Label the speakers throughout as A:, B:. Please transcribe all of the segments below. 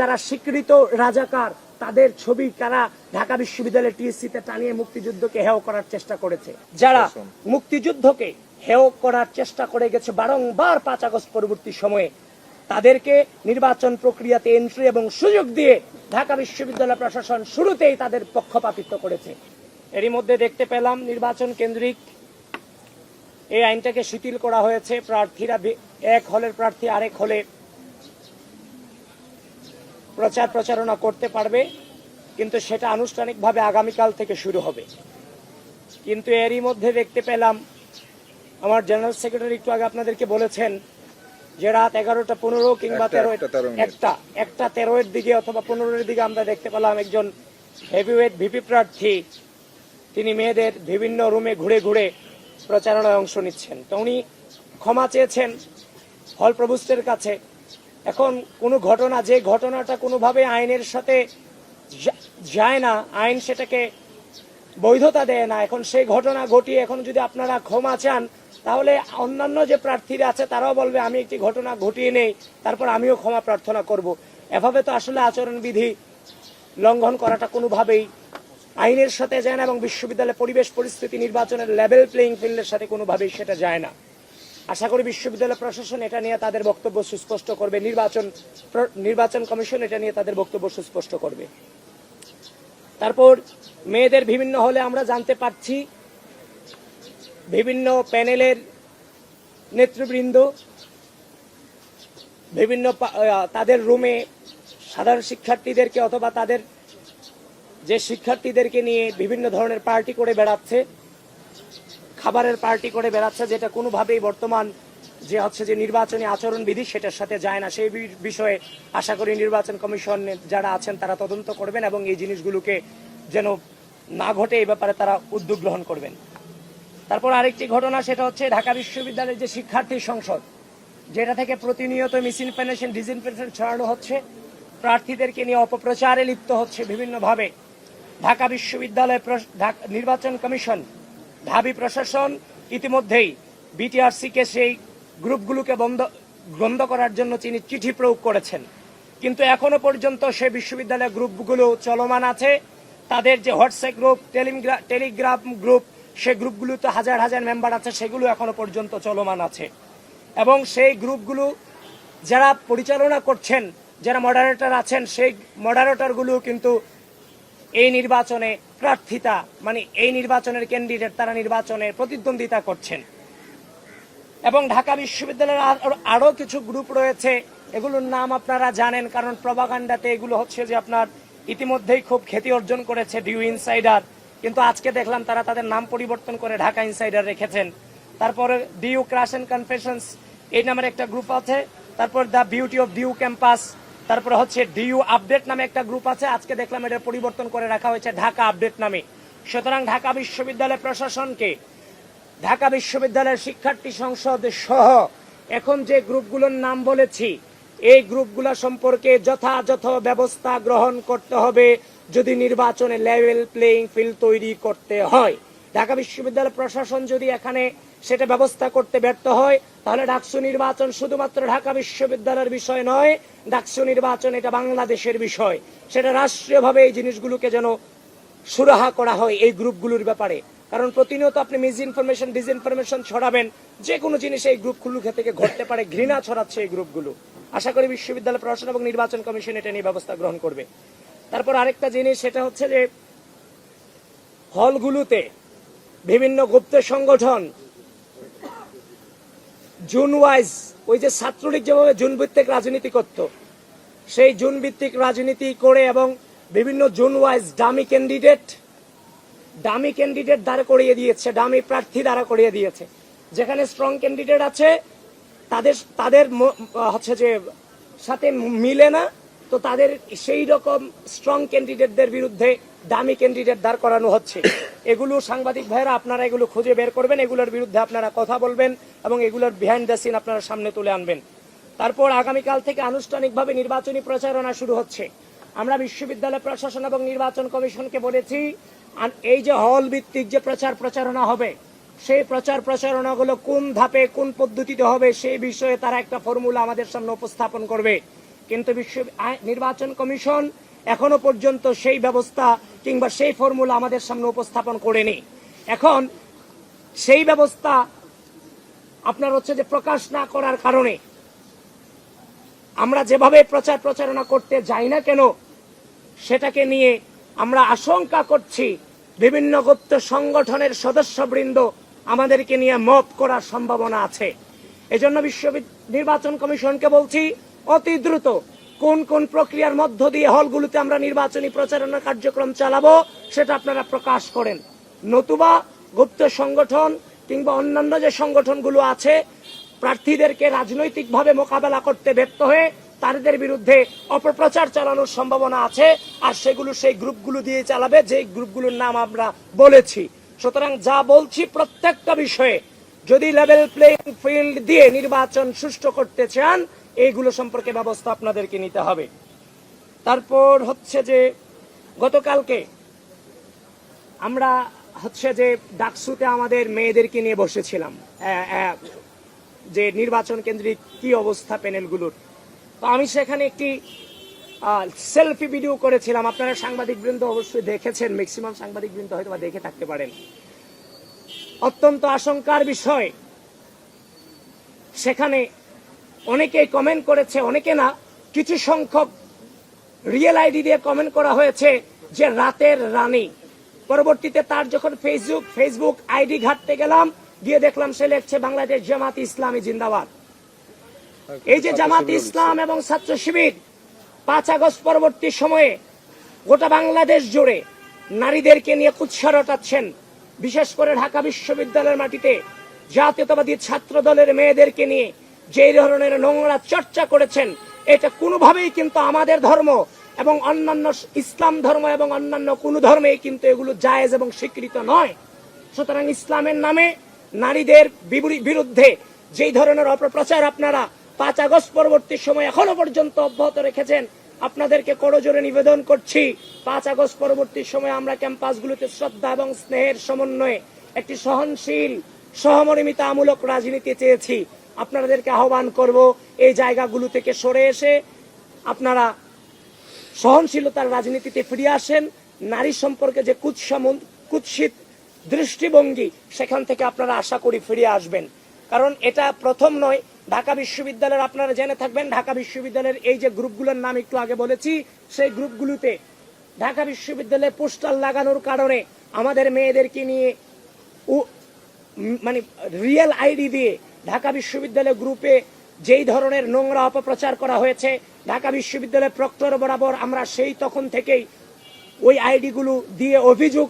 A: যারা স্বীকৃত রাজাকার তাদের ছবি তারা ঢাকা বিশ্ববিদ্যালয়ের টিএসসিতে টানিয়ে মুক্তিযুদ্ধকে হেয় করার চেষ্টা করেছে। যারা মুক্তিযুদ্ধকে হেয় করার চেষ্টা করে গেছে বারংবার পাঁচ আগস্ট পরবর্তী সময়ে তাদেরকে নির্বাচন প্রক্রিয়াতে এন্ট্রি এবং সুযোগ দিয়ে ঢাকা বিশ্ববিদ্যালয় প্রশাসন শুরুতেই তাদের পক্ষপাতিত্ব করেছে। এরই মধ্যে দেখতে পেলাম নির্বাচন কেন্দ্রিক এই আইনটাকে শিথিল করা হয়েছে। প্রার্থীরা এক হলের প্রার্থী আরেক হলে প্রচার প্রচারণা করতে পারবে কিন্তু সেটা আনুষ্ঠানিকভাবে আগামীকাল থেকে শুরু হবে। কিন্তু এরই মধ্যে দেখতে পেলাম আমার জেনারেল সেক্রেটারি একটু আগে আপনাদেরকে বলেছেন যে রাত এগারোটা পনেরো কিংবা তেরো
B: একটা,
A: একটা তেরোয়ের দিকে অথবা পনেরোর দিকে আমরা দেখতে পেলাম একজন হেভিওয়েট ভিপি প্রার্থী। তিনি মেয়েদের বিভিন্ন রুমে ঘুরে ঘুরে প্রচারণায় অংশ নিচ্ছেন। তো উনি ক্ষমা চেয়েছেন হল প্রভুস্টের কাছে। এখন কোনো ঘটনা, যে ঘটনাটা কোনোভাবে আইনের সাথে যায় না, আইন সেটাকে বৈধতা দেয় না, এখন সেই ঘটনা ঘটিয়ে এখন যদি আপনারা ক্ষমা চান, তাহলে অন্যান্য যে প্রার্থীরা আছে, তারাও বলবে, আমি একটি ঘটনা ঘটিয়ে নেই, তারপর আমিও ক্ষমা প্রার্থনা করব। এভাবে তো আসলে আচরণবিধি লঙ্ঘন করাটা কোনোভাবেই আইনের সাথে যায় না এবং বিশ্ববিদ্যালয়ের পরিবেশ পরিস্থিতি নির্বাচনের লেভেল প্লেইং ফিল্ডের সাথে কোনোভাবেই সেটা যায় না। আশা করি বিশ্ববিদ্যালয় প্রশাসন এটা নিয়ে তাদের বক্তব্য সুস্পষ্ট করবে। নির্বাচন নির্বাচন কমিশন এটা নিয়ে তাদের বক্তব্য সুস্পষ্ট করবে। তারপর মেয়েদের বিভিন্ন হলে আমরা জানতে পারছি, বিভিন্ন প্যানেলের নেতৃবৃন্দ, বিভিন্ন তাদের রুমে সাধারণ শিক্ষার্থীদেরকে অথবা তাদের যে শিক্ষার্থীদেরকে নিয়ে বিভিন্ন ধরনের পার্টি করে বেড়াচ্ছে খাবারের পার্টি করে বেড়াচ্ছে, যেটা কোনোভাবেই বর্তমান যে হচ্ছে যে নির্বাচনী আচরণ বিধি সেটার সাথে যায় না। সেই বিষয়ে আশা করি নির্বাচন কমিশন যারা আছেন তারা তদন্ত করবেন এবং এই জিনিসগুলোকে যেন না ঘটে এই ব্যাপারে তারা উদ্যোগ গ্রহণ করবেন। তারপর আরেকটি ঘটনা, সেটা হচ্ছে ঢাকা বিশ্ববিদ্যালয়ের যে শিক্ষার্থী সংসদ, যেটা থেকে প্রতিনিয়ত মিস ইনফরমেশন ডিসইনফরমেশন ছড়ানো হচ্ছে, প্রার্থীদেরকে নিয়ে অপপ্রচারে লিপ্ত হচ্ছে বিভিন্নভাবে। ঢাকা বিশ্ববিদ্যালয় নির্বাচন কমিশন ঢাবি প্রশাসন ইতিমধ্যেই বিটিআরসি কে সেই গ্রুপগুলোকে বন্ধ বন্ধ করার জন্য তিনি চিঠি প্রয়োগ করেছেন। কিন্তু এখনও পর্যন্ত সে বিশ্ববিদ্যালয়ের গ্রুপগুলো চলমান আছে। তাদের যে WhatsApp group, Telegram- Telegram group, সে গ্রুপগুলোতে হাজার হাজার মেম্বার আছে, সেগুলো এখনও পর্যন্ত চলমান আছে। এবং সেই গ্রুপগুলো যারা পরিচালনা করছেন, যারা মডারেটর আছেন, সেই মডারেটরগুলো কিন্তু এই নির্বাচনে প্রার্থিতা মানে এই নির্বাচনের ক্যান্ডিডেট তারা নির্বাচনে প্রতিদ্বন্দ্বিতা করছেন। এবং ঢাকা বিশ্ববিদ্যালয়ের আরও আরও কিছু গ্রুপ রয়েছে, এগুলোর নাম আপনারা জানেন, কারণ প্রবাগান্ডাতে এগুলো হচ্ছে যে আপনার ইতিমধ্যেই খুব খ্যাতি অর্জন করেছে ডিউ ইনসাইডার কিন্তু আজকে দেখলাম তারা তাদের নাম পরিবর্তন করে ঢাকা ইনসাইডার রেখেছেন। তারপরে ডিউ ক্রাশ এন্ড কনফেশনস এই নামের একটা গ্রুপ আছে। তারপর the beauty of DU campus তারপরে হচ্ছে ডিউ আপডেট নামে একটা গ্রুপ আছে, আজকে দেখলাম এটা পরিবর্তন করে রাখা হয়েছে ঢাকা আপডেট নামে। সুতরাং ঢাকা বিশ্ববিদ্যালয় প্রশাসনকে, ঢাকা বিশ্ববিদ্যালয়ের শিক্ষার্থী সংসদ সহ এখন যে গ্রুপগুলোর নাম বলেছি, এই গ্রুপগুলো সম্পর্কে যথাযথ ব্যবস্থা গ্রহণ করতে হবে যদি নির্বাচনে লেভেল প্লেইং ফিল্ড তৈরি করতে হয়। ঢাকা বিশ্ববিদ্যালয় প্রশাসন যদি এখানে সেটা ব্যবস্থা করতে ব্যর্থ হয়। তাহলে ডাকসু নির্বাচন শুধুমাত্র ঢাকা বিশ্ববিদ্যালয়ের বিষয় নয়, ডাকসু নির্বাচন এটা বাংলাদেশের বিষয়। সেটা রাষ্ট্রীয়ভাবে এই জিনিসগুলোকে যেন সুরাহা করা হয় এই গ্রুপগুলোর ব্যাপারে। কারণ প্রতিনিয়ত আপনি মিস ইনফরমেশন ডিসইনফরমেশন ছড়াবেন যে কোনো জিনিস এই গ্রুপগুলো থেকে ঘটতে পারে, ঘৃণা ছড়াচ্ছে এই গ্রুপগুলো। আশা করি বিশ্ববিদ্যালয় প্রশাসন এবং নির্বাচন কমিশন এটা নিয়ে ব্যবস্থা গ্রহণ করবে। তারপর আরেকটা জিনিস, সেটা হচ্ছে যে, হলগুলোতে বিভিন্ন গুপ্ত সংগঠন জুন ওয়াইজ, ওই যে ছাত্রলীগ যেভাবে জুন ভিত্তিক রাজনীতি করত, সেই জুন ভিত্তিক রাজনীতি করে এবং বিভিন্ন zone wise dummy candidate dummy candidate দাঁড়া করিয়ে দিয়েছে, ডামি প্রার্থী দাঁড়া করিয়ে দিয়েছে। যেখানে স্ট্রং ক্যান্ডিডেট আছে, তাদের তাদের হচ্ছে যে সাথে মিলে না, তো তাদের সেই রকম স্ট্রং ক্যান্ডিডেটদের বিরুদ্ধে দামি ক্যান্ডিডেট দাঁড় করানো হচ্ছে। এগুলো সাংবাদিক ভাইরা আপনারা এগুলো খুঁজে বের করবেন, এগুলোর বিরুদ্ধে আপনারা কথা বলবেন এবং এগুলোর বিহাইন্ড দ্য সিন আপনারা সামনে তুলে আনবেন। তারপর আগামীকাল থেকে আনুষ্ঠানিকভাবে নির্বাচনী প্রচারণা শুরু হচ্ছে। আমরা বিশ্ববিদ্যালয় প্রশাসন এবং নির্বাচন কমিশনকে বলেছি এই যে হল ভিত্তিক যে প্রচার প্রচারণা হবে, সেই প্রচার প্রচারণাগুলো কোন ধাপে, কোন পদ্ধতিতে হবে সেই বিষয়ে তারা একটা ফর্মুলা আমাদের সামনে উপস্থাপন করবে। কিন্তু বিশ্ব নির্বাচন কমিশন এখনও পর্যন্ত সেই ব্যবস্থা কিংবা সেই ফর্মুলা আমাদের সামনে উপস্থাপন করেনি। এখন সেই ব্যবস্থা আপনার হচ্ছে যে প্রকাশ না করার কারণে আমরা যেভাবে প্রচার প্রচারণা করতে যাই না কেন, সেটাকে নিয়ে আমরা আশঙ্কা করছি বিভিন্ন গুপ্ত সংগঠনের সদস্যবৃন্দ আমাদেরকে নিয়ে মত করার সম্ভাবনা আছে। এজন্য বিশ্ব নির্বাচন কমিশনকে বলছি, অতি দ্রুত কোন কোন প্রক্রিয়ার মধ্য দিয়ে হলগুলোতে আমরা নির্বাচনী প্রচারণা কার্যক্রম চালাবো, সেটা আপনারা প্রকাশ করেন। নতুবা গুপ্ত সংগঠন কিংবা অন্যান্য যে সংগঠনগুলো আছে, প্রার্থীদেরকে রাজনৈতিকভাবে মোকাবেলা করতে ব্যর্থ হয়ে তাদের বিরুদ্ধে অপপ্রচার চালানোর সম্ভাবনা আছে, আর সেগুলো সেই গ্রুপগুলো দিয়ে চালাবে, যে গ্রুপগুলোর নাম আমরা বলেছি। সুতরাং যা বলছি প্রত্যেকটা বিষয়ে যদি লেভেল প্লেইং ফিল্ড দিয়ে নির্বাচন সুষ্ঠু করতে চান এইগুলো সম্পর্কে ব্যবস্থা আপনাদেরকে নিতে হবে। তারপর হচ্ছে যে, গতকালকে আমরা হচ্ছে যে ডাকসুতে আমাদের মেয়েদেরকে নিয়ে বসেছিলাম। যে নির্বাচন কেন্দ্রিক কি অবস্থা প্যানেলগুলোর। তো আমি সেখানে একটি সেলফি ভিডিও করেছিলাম। আপনারা সাংবাদিক বৃন্দ অবশ্যই দেখেছেন, ম্যাক্সিমাম সাংবাদিক বৃন্দ হয়তো বা দেখে থাকতে পারেন। অত্যন্ত আশঙ্কার বিষয়, সেখানে অনেকেই কমেন্ট করেছে অনেকে না কিছু সংখ্যক রিয়েল আইডি দিয়ে কমেন্ট করা হয়েছে যে রাতের রানী। পরবর্তীতে তার যখন ফেসবুক ফেসবুক আইডি ঘাটতে গেলাম গিয়ে দেখলাম সে লেখছে বাংলাদেশ জামাত ইসলামী জিন্দাবাদ। এই যে জামাত ইসলাম এবং ছাত্র শিবির পাঁচ আগস্ট পরবর্তী সময়ে গোটা বাংলাদেশ জুড়ে নারীদেরকে নিয়ে কুৎসা রটাচ্ছেন। বিশেষ করে ঢাকা বিশ্ববিদ্যালয়ের মাটিতে জাতীয়তাবাদী ছাত্র দলের মেয়েদেরকে নিয়ে যে ধরনের নোংরা চর্চা করেছেন, এটা কোনোভাবেই কিন্তু আমাদের ধর্ম এবং অন্যান্য ইসলাম ধর্ম এবং অন্যান্য কোনো ধর্মেই কিন্তু এগুলো জায়েজ এবং স্বীকৃত নয়। সুতরাং ইসলামের নামে নারীদের বিরুদ্ধে যেই ধরনের অপপ্রচার আপনারা পাঁচ আগস্ট পরবর্তী সময় এখনও পর্যন্ত অব্যাহত রেখেছেন, আপনাদেরকে করজোরে নিবেদন করছি, পাঁচ আগস্ট পরবর্তী সময় আমরা ক্যাম্পাসগুলোতে শ্রদ্ধা এবং স্নেহের সমন্বয়ে একটি সহনশীল, সহমর্মিতামূলক রাজনীতি চেয়েছি। আপনাদেরকে আহ্বান করব, এই জায়গাগুলো থেকে সরে এসে আপনারা সহনশীলতার রাজনীতিতে ফিরে আসেন। নারী সম্পর্কে যে কুৎসা- কুৎসিত দৃষ্টিভঙ্গি, সেখান থেকে আপনারা আশা করি ফিরে আসবেন। কারণ এটা প্রথম নয়, ঢাকা বিশ্ববিদ্যালয়ের আপনারা জেনে থাকবেন, ঢাকা বিশ্ববিদ্যালয়ের এই যে গ্রুপগুলোর নাম একটু আগে বলেছি, সেই গ্রুপগুলোতে ঢাকা বিশ্ববিদ্যালয়ে পোস্টার লাগানোর কারণে আমাদের মেয়েদেরকে নিয়ে মানে রিয়েল আইডি দিয়ে ঢাকা বিশ্ববিদ্যালয় গ্রুপে যেই ধরনের নোংরা অপপ্রচার করা হয়েছে, ঢাকা বিশ্ববিদ্যালয় প্রক্টর বরাবর আমরা সেই তখন থেকেই ওই আইডিগুলো দিয়ে অভিযোগ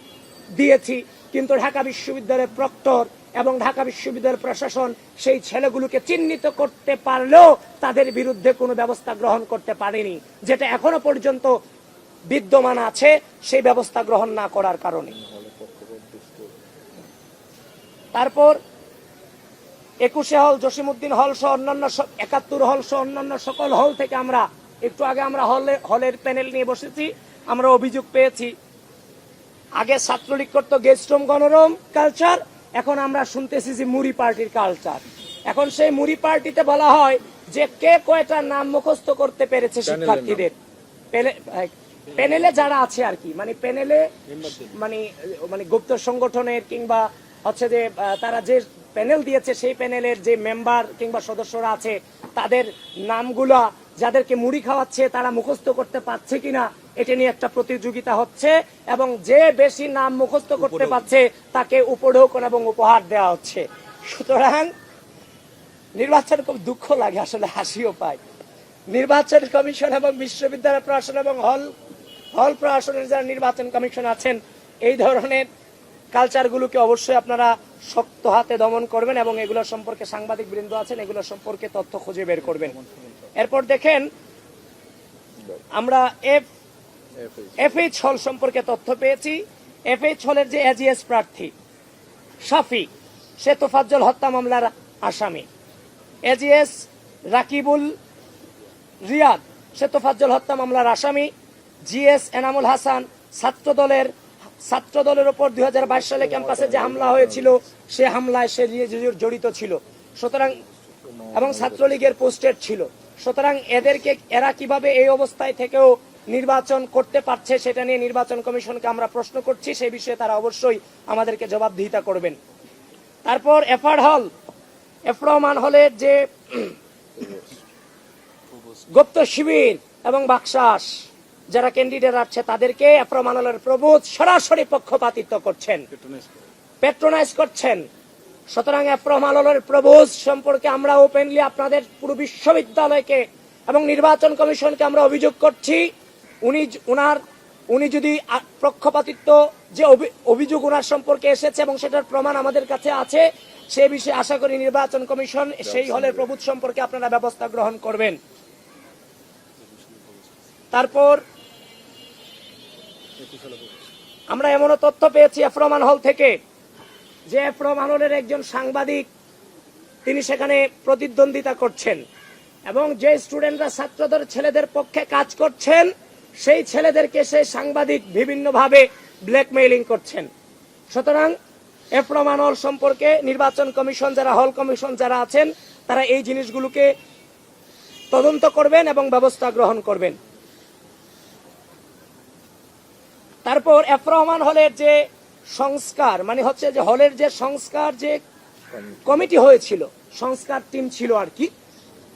A: দিয়েছি। কিন্তু ঢাকা বিশ্ববিদ্যালয়ের প্রক্টর এবং ঢাকা বিশ্ববিদ্যালয়ের প্রশাসন সেই ছেলেগুলোকে চিহ্নিত করতে পারলেও তাদের বিরুদ্ধে কোনো ব্যবস্থা গ্রহণ করতে পারেনি। যেটা এখনও পর্যন্ত বিদ্যমান আছে, সেই ব্যবস্থা গ্রহণ না করার কারণে। তারপর একুশে হল জসিমুদ্দিন হল সহ অন্যান্য একাত্তর হল সহ অন্যান্য সকল হল থেকে আমরা একটু আগে আমরা হলে হলের প্যানেল নিয়ে বসেছি আমরা অভিযোগ পেয়েছি। আগে ছাত্রলীগ করতো গেস্ট রুম গণরম কালচার এখন আমরা শুনতেছি যে মুড়ি পার্টির কালচার। এখন সেই মুড়ি পার্টিতে বলা হয় যে কে কয়টা নাম মুখস্থ করতে পেরেছে শিক্ষার্থীদের। প্যানেলে যারা আছে আর কি মানে প্যানেলে মানে মানে গুপ্ত সংগঠনের কিংবা হচ্ছে যে তারা যে প্যানেল দিয়েছে সেই প্যানেলের যে মেম্বার কিংবা সদস্যরা আছে তাদের নামগুলা যাদেরকে মুড়ি খাওয়াচ্ছে তারা মুখস্থ করতে পারছে কিনা এটা নিয়ে একটা প্রতিযোগিতা হচ্ছে এবং যে বেশি নাম মুখস্থ করতে পারছে তাকে উপঢৌকন এবং উপহার দেওয়া হচ্ছে। সুতরাং নির্বাচন খুব দুঃখ লাগে আসলে হাসিও পায়। নির্বাচন কমিশন এবং বিশ্ববিদ্যালয় প্রশাসন এবং হল হল প্রশাসনের যারা নির্বাচন কমিশন আছেন এই ধরনের কালচারগুলোকে অবশ্যই আপনারা শক্ত হাতে দমন করবেন এবং এগুলো সম্পর্কে সাংবাদিক বৃন্দ আছেন, এগুলো সম্পর্কে তথ্য খুঁজে বের করবেন। এরপর দেখেন, আমরা এফ এফএইচ হল সম্পর্কে তথ্য পেয়েছি। এফএইচ হলের যে এজিএস প্রার্থী, শাফি, সে তোফাজ্জল হত্যা মামলার আসামি। এজিএস রাকিবুল রিয়াদ, সে তোফাজ্জল হত্যা মামলার আসামি। জিএস এনামুল হাসান ছাত্র দলের ছাত্র দলের উপর দু হাজার বাইশ সালে ক্যাম্পাসে যে হামলা হয়েছিল, সে হামলায় সে জড়িত ছিল। সুতরাং এবং ছাত্রলীগের পোস্টেড ছিল। সুতরাং এদেরকে এরা কীভাবে এই অবস্থায় থেকেও নির্বাচন করতে পারছে সেটা নিয়ে নির্বাচন কমিশনকে আমরা প্রশ্ন করছি, সেই বিষয়ে তারা অবশ্যই আমাদেরকে জবাবদিহিতা করবেন। তারপর এফার্ড হল এফ রহমান হলের যে গুপ্ত শিবির এবং বাকশাস। যারা ক্যান্ডিডেট আছে তাদেরকে রহমান প্রবোধ সরাসরি পক্ষপাতিত্ব করছেন। পেট্রোনাইজ করছেন। সুতরাং রহমান প্রবোধ সম্পর্কে আমরা ওপেনলি আপনাদের পুরো বিশ্ববিদ্যালয়কে এবং নির্বাচন কমিশনকে আমরা অভিযোগ করছি। উনি উনার উনি যদি পক্ষপাতিত্ব যে অভি- অভিযোগ উনার সম্পর্কে এসেছে এবং সেটার প্রমাণ আমাদের কাছে আছে সে বিষয়ে আশা করি নির্বাচন কমিশন সেই হলের প্রভূত সম্পর্কে আপনারা ব্যবস্থা গ্রহণ করবেন। তারপর আমরা এমনও তথ্য পেয়েছি এফরমান হল থেকে যে এফরমান হলের একজন সাংবাদিক, তিনি সেখানে প্রতিদ্বন্দ্বিতা করছেন এবং যে স্টুডেন্টরা ছাত্রদের ছেলেদের পক্ষে কাজ করছেন, সেই ছেলেদেরকে সেই সাংবাদিক বিভিন্নভাবে ব্ল্যাকমেইলিং করছেন। সুতরাং এফরমান হল সম্পর্কে নির্বাচন কমিশন যারা, হল কমিশন যারা আছেন, তারা এই জিনিসগুলোকে তদন্ত করবেন এবং ব্যবস্থা গ্রহণ করবেন। তারপর এফ রহমান হলের যে সংস্কার মানে হচ্ছে যে হলের যে সংস্কার যে কমিটি হয়েছিল, সংস্কার টিম ছিল আর কি,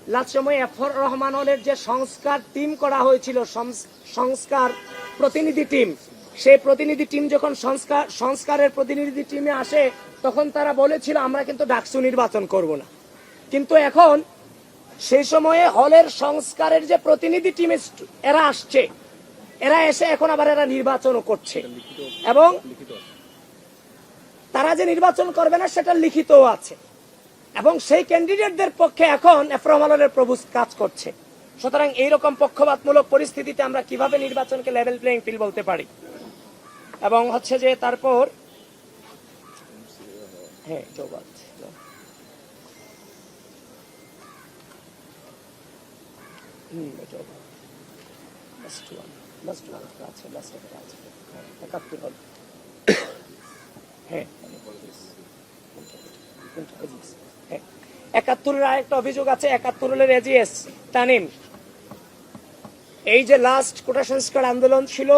A: লাস্ট সময় রহমান হলের যে সংস্কার টিম করা হয়েছিল সংস- সংস্কার প্রতিনিধি টিম, সেই প্রতিনিধি টিম যখন সংস্কার, সংস্কারের প্রতিনিধি টিমে আসে, তখন তারা বলেছিল, আমরা কিন্তু ডাকসু নির্বাচন করব না। কিন্তু এখন সেই সময়ে হলের সংস্কারের যে প্রতিনিধি টিম এরা আসছে এরা এসে এখন আবার এরা নির্বাচনও করছে। এবং তারা যে নির্বাচন করবে না, সেটা লিখিত আছে। এবং সেই ক্যান্ডিডেটদের পক্ষে এখন এফরহমালের প্রভু কাজ করছে। সুতরাং এইরকম পক্ষপাতমূলক পরিস্থিতিতে আমরা কীভাবে নির্বাচনকে লেভেল প্লেইং ফিল বলতে পারি? এবং হচ্ছে যে তারপর হ্যাঁ একটা একাত্তর অভিযোগ আছে, একাত্তরের এজিএস তানিম। এই যে লাস্ট কোটা সংস্কার আন্দোলন ছিল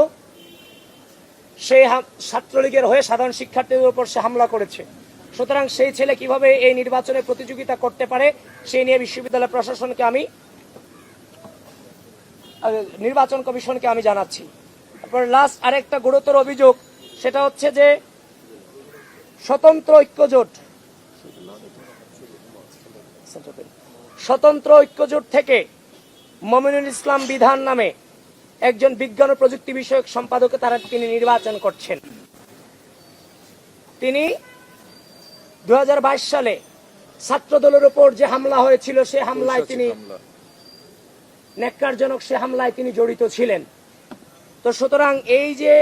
A: সে ছাত্রলীগের হয়ে সাধারণ শিক্ষার্থীদের উপর সে হামলা করেছে। সুতরাং সেই ছেলে কীভাবে এই নির্বাচনে প্রতিযোগিতা করতে পারে, সেই নিয়ে বিশ্ববিদ্যালয় প্রশাসনকে আমি নির্বাচন কমিশনকে আমি জানাচ্ছি। তারপর লাস্ট আরেকটা গুরুতর অভিযোগ সেটা হচ্ছে যে স্বতন্ত্র ঐক্যজোট স্বতন্ত্র ঐক্যজোট থেকে মমিনুল ইসলাম বিধান নামে একজন বিজ্ঞান ও প্রযুক্তি বিষয়ক সম্পাদকে তারা তিনি নির্বাচন করছেন। তিনি দু হাজার বাইশ সালে ছাত্র দলের উপর যে হামলা হয়েছিল সে হামলায় তিনি ন্যাক্কারজনক সে হামলায় তিনি জড়িত ছিলেন। তো সুতরাং এই যে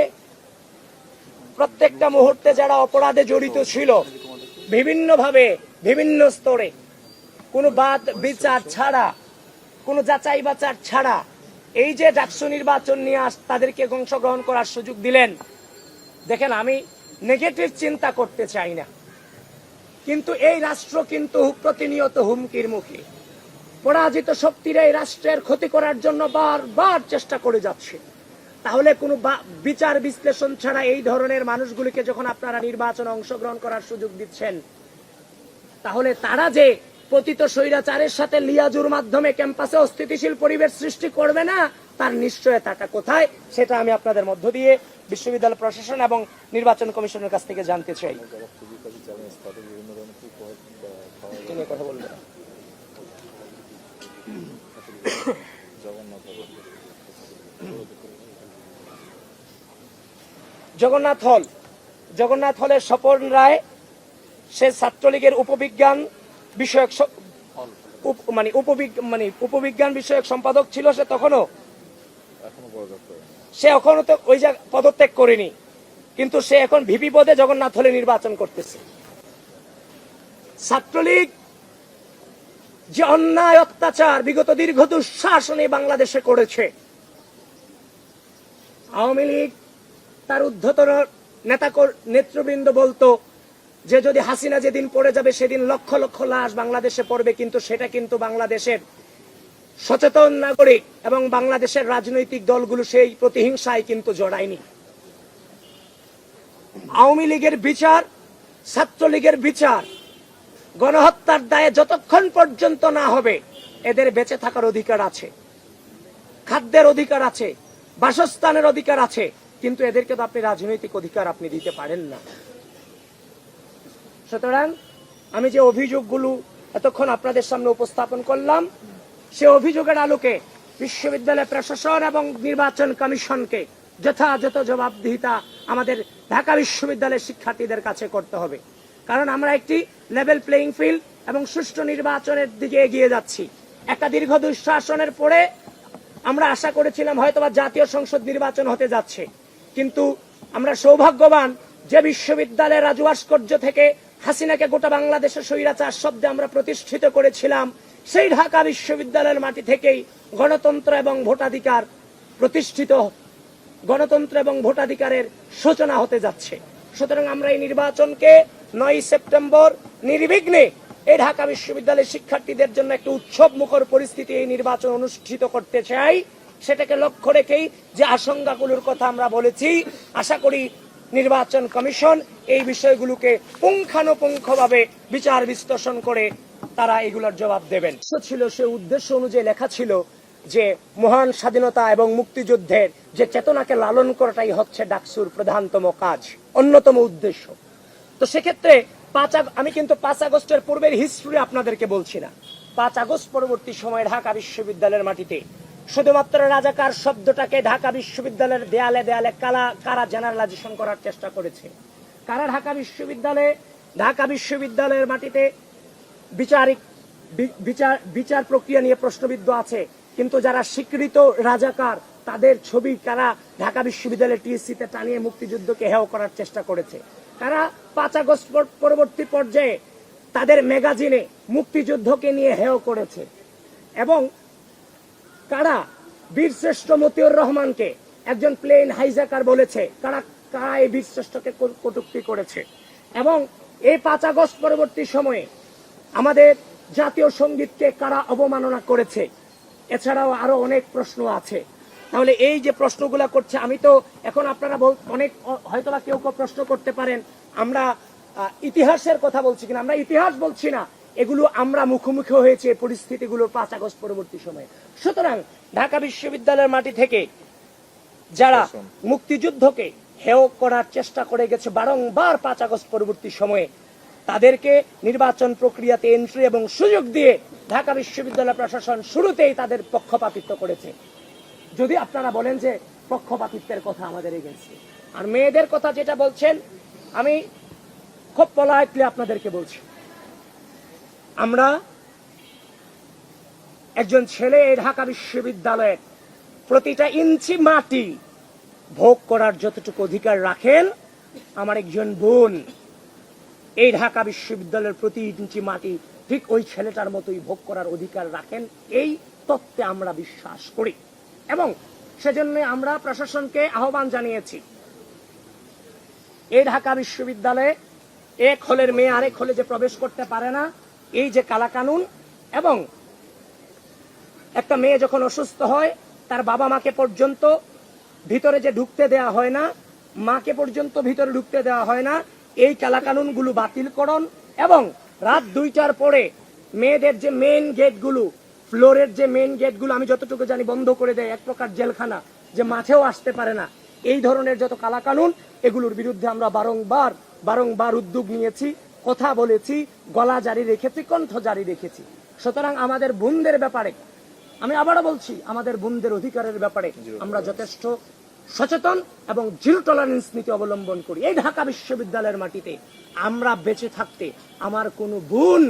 A: প্রত্যেকটা মুহূর্তে যারা অপরাধে জড়িত ছিল, বিভিন্নভাবে, বিভিন্ন স্তরে, কোনো বাদ, বিচার ছাড়া, কোনো যাচাই বাচার ছাড়া, এই যে ডাকসু নির্বাচন নিয়ে আস তাদেরকে অংশগ্রহণ করার সুযোগ দিলেন, দেখেন, আমি নেগেটিভ চিন্তা করতে চাই না। কিন্তু এই রাষ্ট্র কিন্তু প্রতিনিয়ত হুমকির মুখে। পরাজিত শক্তিরা এই রাষ্ট্রের ক্ষতি করার জন্য বারবার চেষ্টা করে যাচ্ছে। তাহলে কোনো বিচার বিশ্লেষণ ছাড়া এই ধরনের মানুষগুলিকে যখন আপনারা নির্বাচনে অংশগ্রহণ করার সুযোগ দিচ্ছেন, তাহলে তারা যে পতিত স্বৈরাচারের সাথে লিয়াজুর মাধ্যমে ক্যাম্পাসে অস্থিতিশীল পরিবেশ সৃষ্টি করবে না, তার নিশ্চয়তাটা কোথায়, সেটা আমি আপনাদের মধ্য দিয়ে বিশ্ববিদ্যালয় প্রশাসন এবং নির্বাচন কমিশনের কাছ থেকে জানতে চাই। কথা বলবেন জগন্নাথ হল। জগন্নাথ হলের স্বপন রায়, সে ছাত্রলীগের উপবিজ্ঞান বিষয়ক মানে মানে উপবিজ্ঞান বিষয়ক সম্পাদক ছিল সে তখনও? সে এখনও তো ওই জায়গা পদত্যাগ করেনি। কিন্তু সে এখন ভিপি পদে জগন্নাথ হলে নির্বাচন করতেছে। ছাত্রলীগ যে অন্যায় অত্যাচার বিগত দীর্ঘ দুঃশাসনে বাংলাদেশে করেছে। আওয়ামী লীগ তার ঊর্ধ্বতন নেতা নেতৃবৃন্দ বলতো, যে যদি হাসিনা যেদিন পড়ে যাবে সেদিন লক্ষ লক্ষ লাশ বাংলাদেশে পড়বে, কিন্তু সেটা কিন্তু বাংলাদেশের সচেতন নাগরিক এবং বাংলাদেশের রাজনৈতিক দলগুলো সেই প্রতিহিংসায় কিন্তু জড়ায়নি। আওয়ামী লীগের বিচার, ছাত্রলীগের বিচার গণহত্যার দায়ে যতক্ষণ পর্যন্ত না হবে, এদের বেঁচে থাকার অধিকার আছে। খাদ্যের অধিকার আছে, বাসস্থানের অধিকার আছে, কিন্তু এদেরকে তো আপনি রাজনৈতিক অধিকার আপনি দিতে পারেন না। সুতরাং আমি যে অভিযোগগুলো এতক্ষণ আপনাদের সামনে উপস্থাপন করলাম, সে অভিযোগের আলোকে বিশ্ববিদ্যালয় প্রশাসন এবং নির্বাচন কমিশনকে যথাযথ জবাবদিহিতা আমাদের ঢাকা বিশ্ববিদ্যালয়ের শিক্ষার্থীদের কাছে করতে হবে। কারণ আমরা একটি লেভেল প্লেইং ফিল্ড এবং সুষ্ঠু নির্বাচনের দিকে এগিয়ে যাচ্ছি। একটা দীর্ঘ দুঃশাসনের পরে আমরা আশা করেছিলাম হয়তোবা জাতীয় সংসদ নির্বাচন হতে যাচ্ছে। কিন্তু আমরা সৌভাগ্যবান যে বিশ্ববিদ্যালয়ের রাজু ভাস্কর্য থেকে হাসিনাকে গোটা বাংলাদেশের স্বৈরাচার শব্দে আমরা প্রতিষ্ঠিত করেছিলাম, সেই ঢাকা বিশ্ববিদ্যালয়ের মাটি থেকেই গণতন্ত্র এবং ভোটাধিকার প্রতিষ্ঠিত, গণতন্ত্র এবং ভোটাধিকারের সূচনা হতে যাচ্ছে। সুতরাং আমরা এই নির্বাচনকে নয় সেপ্টেম্বর নির্বিঘ্নে এই ঢাকা বিশ্ববিদ্যালয়ের শিক্ষার্থীদের জন্য একটি উৎসব মুখর পরিস্থিতি এই নির্বাচন অনুষ্ঠিত করতে চাই। সেটাকে লক্ষ্য রেখেই যে আশঙ্কাগুলোর কথা আমরা বলেছি, আশা করি নির্বাচন কমিশন এই বিষয়গুলোকে পুঙ্খানুপুঙ্খভাবে বিচার বিশ্লেষণ করে তারা এগুলোর জবাব দেবেন। ছিল, সে উদ্দেশ্য অনুযায়ী লেখা ছিল যে, মহান স্বাধীনতা এবং মুক্তিযুদ্ধের যে চেতনাকে লালন করাটাই হচ্ছে ডাকসুর প্রধানতম কাজ, অন্যতম উদ্দেশ্য। তো সেক্ষেত্রে পাঁচ আমি কিন্তু পাঁচ আগস্টের পূর্বের হিস্ট্রি আপনাদেরকে বলছি না। পাঁচ আগস্ট পরবর্তী সময়ে ঢাকা বিশ্ববিদ্যালয়ের মাটিতে। শুধুমাত্র রাজাকার শব্দটাকে ঢাকা বিশ্ববিদ্যালয়ের দেয়ালে দেয়ালে কালা কারা জেনারেলাইজেশন করার চেষ্টা করেছে? কারা ঢাকা বিশ্ববিদ্যালয়ে ঢাকা বিশ্ববিদ্যালয়ের মাটিতে বিচারিক বিচার বিচার প্রক্রিয়া নিয়ে প্রশ্নবিদ্ধ আছে? কিন্তু যারা স্বীকৃত রাজাকার, তাদের ছবি কারা ঢাকা বিশ্ববিদ্যালয়ের টিএসসিতে টানিয়ে মুক্তিযুদ্ধকে হেয় করার চেষ্টা করেছে? তারা পাঁচ আগস্ট পরবর্তী পর্যায়ে তাদের ম্যাগাজিনে মুক্তিযুদ্ধকে নিয়ে হেয় করেছে। এবং কারা? বীরশ্রেষ্ঠ মতিউর রহমানকে একজন প্লেন হাইজাকার বলেছে। কারা কারা এই বীরশ্রেষ্ঠকে কটু- কটূক্তি করেছে? এবং এই পাঁচ আগস্ট পরবর্তী সময়ে আমাদের জাতীয় সঙ্গীতকে কারা অবমাননা করেছে? এছাড়াও আরও অনেক প্রশ্ন আছে। তাহলে এই যে প্রশ্নগুলা করছে, আমি তো এখন আপনারা অনেক হয়তোবা কেউ কেউ প্রশ্ন করতে পারেন। আমরা ইতিহাসের কথা বলছি কিনা আমরা ইতিহাস বলছি না। এগুলো আমরা মুখোমুখি হয়েছে পরিস্থিতিগুলো পাঁচ আগস্ট পরবর্তী সময়ে। সুতরাং ঢাকা বিশ্ববিদ্যালয়ের মাটি থেকে যারা মুক্তিযুদ্ধকে হেয় করার চেষ্টা করে গেছে বারংবার পাঁচ আগস্ট পরবর্তী সময়ে তাদেরকে নির্বাচন প্রক্রিয়াতে এন্ট্রি এবং সুযোগ দিয়ে ঢাকা বিশ্ববিদ্যালয় প্রশাসন শুরুতেই তাদের পক্ষপাতিত্ব করেছে। যদি আপনারা বলেন যে পক্ষপাতিত্বের কথা আমাদের এগেছে আর মেয়েদের কথা যেটা বলছেন আমি খুব পলাইটলি আপনাদেরকে বলছি। আমরা একজন ছেলে ঢাকা বিশ্ববিদ্যালয়ের প্রতিটা ইঞ্চি মাটি ভোগ করার যতটুকু অধিকার রাখেন, আমার একজন বোন এই ঢাকা বিশ্ববিদ্যালয়ের প্রতি ইঞ্চি মাটি ঠিক ওই ছেলেটার মতোই ভোগ করার অধিকার রাখেন, এই তত্ত্বে আমরা বিশ্বাস করি। এবং সেজন্য আমরা প্রশাসনকে আহ্বান জানিয়েছি এই ঢাকা বিশ্ববিদ্যালয়ে এক হলের মেয়ে আরেক হলে যে প্রবেশ করতে পারে না, এই যে কালাকানুন, এবং একটা মেয়ে যখন অসুস্থ হয়, তার বাবা মাকে পর্যন্ত ভিতরে যে ঢুকতে দেয়া হয় না, মাকে পর্যন্ত ভিতরে ঢুকতে দেওয়া হয় না, এই কালাকানুনগুলো বাতিল করণ এবং রাত দুইটার পরে মেয়েদের যে মেন গেটগুলো ফ্লোরের যে মেন গেটগুলো আমি যতটুকু জানি বন্ধ করে দেয়, এক প্রকার জেলখানা যে মাঠেও আসতে পারে না। এই ধরনের যত কালাকানুন এগুলোর বিরুদ্ধে আমরা বারংবার বারংবার উদ্যোগ নিয়েছি কথা বলেছি গলা জারি রেখেছি কণ্ঠ জারি রেখেছি। সুতরাং আমাদের বোনদের ব্যাপারে আমি আবারও বলছি আমাদের বোনদের অধিকারের ব্যাপারে আমরা যথেষ্ট সচেতন এবং জিরো টলারেন্স নীতি অবলম্বন করি। এই ঢাকা বিশ্ববিদ্যালয়ের মাটিতে আমরা বেঁচে থাকতে আমার কোনো বোন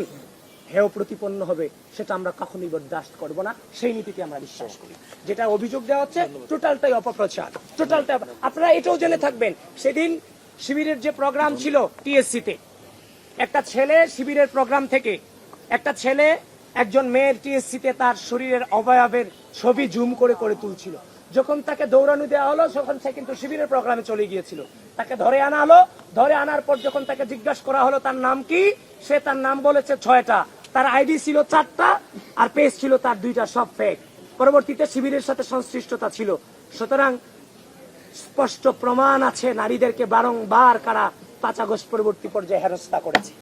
A: হেয় প্রতিপন্ন হবে সেটা আমরা কখনোই বরদাস্ত করব না। সেই নীতিতে আমরা বিশ্বাস করি। যেটা অভিযোগ দেওয়া হচ্ছে টোটালটাই অপপ্রচার। টোটালটা আপনারা এটাও জেনে থাকবেন সেদিন শিবিরের যে প্রোগ্রাম ছিল টিএসসি তে একটা ছেলে শিবিরের প্রোগ্রাম থেকে একটা ছেলে একজন মেয়ের টিএসসিতে তার শরীরের অবয়বের ছবি জুম করে করে তুলছিল। যখন তাকে দৌড়ানো দেওয়া হলো তখন সে কিন্তু শিবিরের প্রোগ্রামে চলে গিয়েছিল। তাকে ধরে আনা হলো। ধরে আনার পর যখন তাকে জিজ্ঞাসা করা হলো তার নাম কি? সে তার নাম বলেছে ছয়টা। তার আইডি ছিল চারটা আর পেজ ছিল তার দুইটা, সব ফেক পরবর্তীতে শিবিরের সাথে সংশ্লিষ্টতা ছিল। সুতরাং স্পষ্ট প্রমাণ আছে, নারীদেরকে বারংবার কারা পাঁচ আগস্ট পরবর্তী পর্যায়ে হেরস্তা করেছে।